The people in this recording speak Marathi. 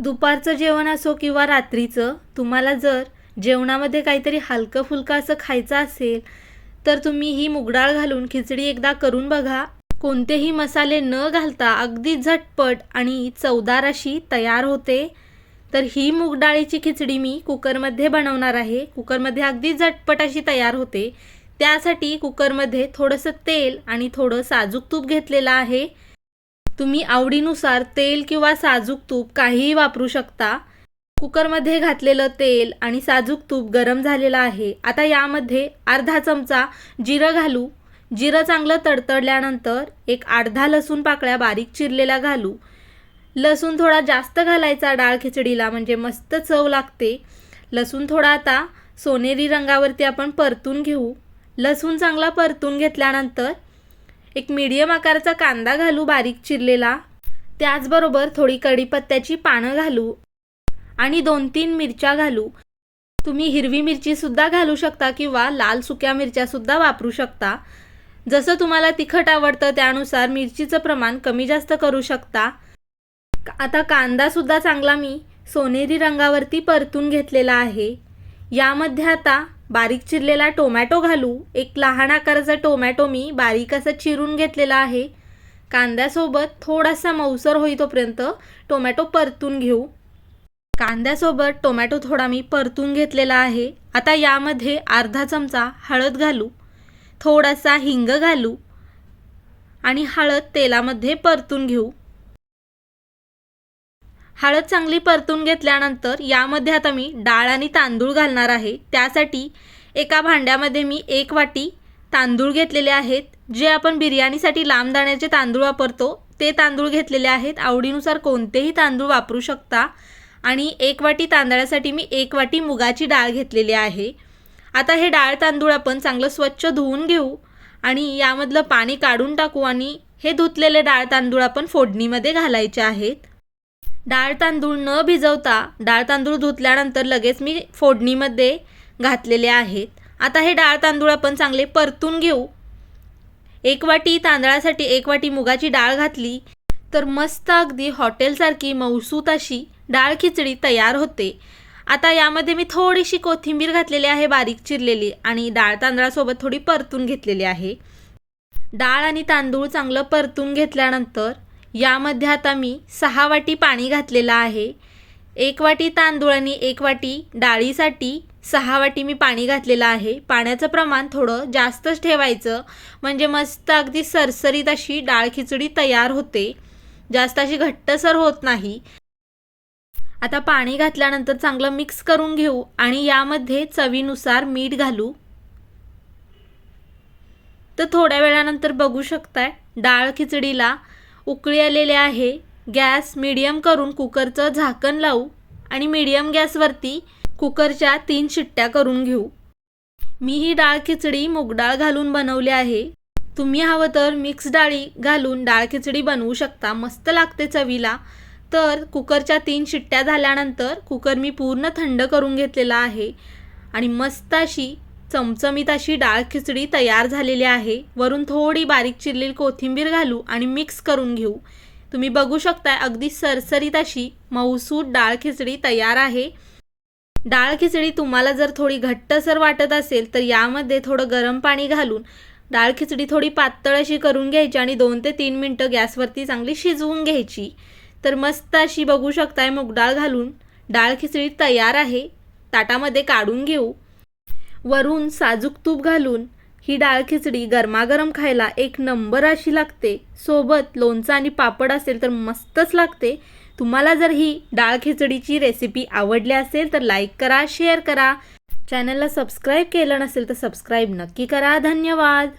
दुपारचं जेवण असो किंवा रात्रीचं तुम्हाला जर जेवणामध्ये काहीतरी हलकं फुलकं असं खायचं असेल तर तुम्ही ही मुगडाळ घालून खिचडी एकदा करून बघा. कोणतेही मसाले न घालता अगदी झटपट आणि चवदार अशी तयार होते. तर ही मूगडाळीची खिचडी मी कुकरमध्ये बनवणार आहे. कुकरमध्ये अगदी झटपट अशी तयार होते. त्यासाठी कुकरमध्ये थोडंसं तेल आणि थोडं साजूक तूप घेतलेलं आहे. तुम्ही आवडीनुसार तेल किंवा साजूक तूप काहीही वापरू शकता. कुकरमध्ये घातलेलं तेल आणि साजूक तूप गरम झालेलं आहे. आता यामध्ये अर्धा चमचा जिरं घालू. जिरं चांगलं तडतडल्यानंतर एक अर्धा लसूण पाकळ्या बारीक चिरलेल्या घालू. लसूण थोडा जास्त घालायचा डाळ खिचडीला म्हणजे मस्त चव लागते. लसूण थोडा आता सोनेरी रंगावरती आपण परतून घेऊ. लसूण चांगला परतून घेतल्यानंतर एक मीडियम आकाराचा कांदा घालू बारीक चिरलेला. त्याचबरोबर थोडी कढीपत्त्याची पानं घालू आणि दोन तीन मिरच्या घालू. तुम्ही हिरवी मिरचीसुद्धा घालू शकता किंवा लाल सुक्या मिरच्यासुद्धा वापरू शकता. जसं तुम्हाला तिखट आवडतं त्यानुसार मिरचीचं प्रमाण कमी जास्त करू शकता. आता कांदासुद्धा चांगला मी सोनेरी रंगावरती परतून घेतलेला आहे. यामध्ये आता बारीक चिरलेला टोमॅटो घालू. एक लहान आकाराचा टोमॅटो मी बारीक असा चिरून घेतलेला आहे. कांद्यासोबत थोडासा मऊसर होई तोपर्यंत टोमॅटो परतून घेऊ. कांद्यासोबत टोमॅटो थोडा मी परतून घेतलेला आहे. आता यामध्ये अर्धा चमचा हळद घालू. थोडासा हिंग घालू. आणि हळद तेलामध्ये परतून घेऊ. हळद चांगली परतून घेतल्यानंतर यामध्ये आता मी डाळ आणि तांदूळ घालणार आहे. त्यासाठी एका भांड्यामध्ये मी एक वाटी तांदूळ घेतलेले आहेत. जे आपण बिर्याणीसाठी लांब दाण्याचे तांदूळ वापरतो ते तांदूळ घेतलेले आहेत. आवडीनुसार कोणतेही तांदूळ वापरू शकता. आणि एक वाटी तांदळासाठी मी एक वाटी मुगाची डाळ घेतलेली आहे. आता हे डाळ तांदूळ आपण चांगलं स्वच्छ धुवून घेऊ आणि यामधलं पाणी काढून टाकू आणि हे धुतलेले डाळ तांदूळ आपण फोडणीमध्ये घालायचे आहेत. डाळ तांदूळ न भिजवता डाळ तांदूळ धुतल्यानंतर लगेच मी फोडणीमध्ये घातलेले आहेत. आता हे डाळ तांदूळ आपण चांगले परतून घेऊ. एक वाटी तांदळासाठी एक वाटी मुगाची डाळ घातली तर मस्त अगदी हॉटेलसारखी मौसूत अशी डाळ खिचडी तयार होते. आता यामध्ये मी थोडीशी कोथिंबीर घातलेली आहे बारीक चिरलेली आणि डाळ तांदळासोबत थोडी परतून घेतलेली आहे. डाळ आणि तांदूळ चांगलं परतून घेतल्यानंतर यामध्ये आता मी सहा वाटी पाणी घातलेलं आहे. एक वाटी तांदूळ आणि एक वाटी डाळीसाठी सहा वाटी मी पाणी घातलेलं आहे. पाण्याचं प्रमाण थोडं जास्तच ठेवायचं. म्हणजे मस्त अगदी सरसरीत अशी डाळ खिचडी तयार होते. जास्त अशी घट्टसर होत नाही. आता पाणी घातल्यानंतर चांगलं मिक्स करून घेऊ आणि यामध्ये चवीनुसार मीठ घालू. तर थोड्या वेळानंतर बघू शकताय डाळ खिचडीला उकळी आलेले आहे. गॅस मीडियम करून कुकरचं झाकण लावू आणि मीडियम गॅसवरती कुकरच्या तीन शिट्ट्या करून घेऊ. मी ही डाळ खिचडी मुगडाळ घालून बनवली आहे. तुम्ही हवं तर मिक्स डाळी घालून डाळ खिचडी बनवू शकता. मस्त लागते चवीला. तर कुकरच्या तीन शिट्ट्या झाल्यानंतर कुकर मी पूर्ण थंड करून घेतलेला आहे. आणि मस्त अशी चमचमीत अशी डाळ खिचडी तयार झालेली आहे. वरून थोडी बारीक चिरलेली कोथिंबीर घालू आणि मिक्स करून घेऊ. तुम्ही बघू शकता अगदी सरसरीत अशी मऊसूद डाळ खिचडी तयार आहे. डाळ खिचडी तुम्हाला जर थोडी घट्टसर वाटत असेल तर यामध्ये थोडं गरम पाणी घालून डाळ खिचडी थोडी पातळ अशी करून घ्यायची आणि दोन ते तीन मिनटं गॅसवरती चांगली शिजवून घ्यायची. तर मस्त अशी बघू शकताय मुगडाळ घालून डाळ खिचडी तयार आहे. ताटामध्ये काढून घेऊ. वरून साजूक तूप घालून ही डाळ खिचडी गरमागरम खायला एक नंबर अशी लागते. सोबत लोणचं आणि पापड असेल तर मस्तच लागते. तुम्हाला जर ही डाळ खिचडीची रेसिपी आवडली असेल तर लाईक करा शेअर करा. चॅनलला सबस्क्राईब केलं नसेल तर सबस्क्राईब नक्की करा. धन्यवाद.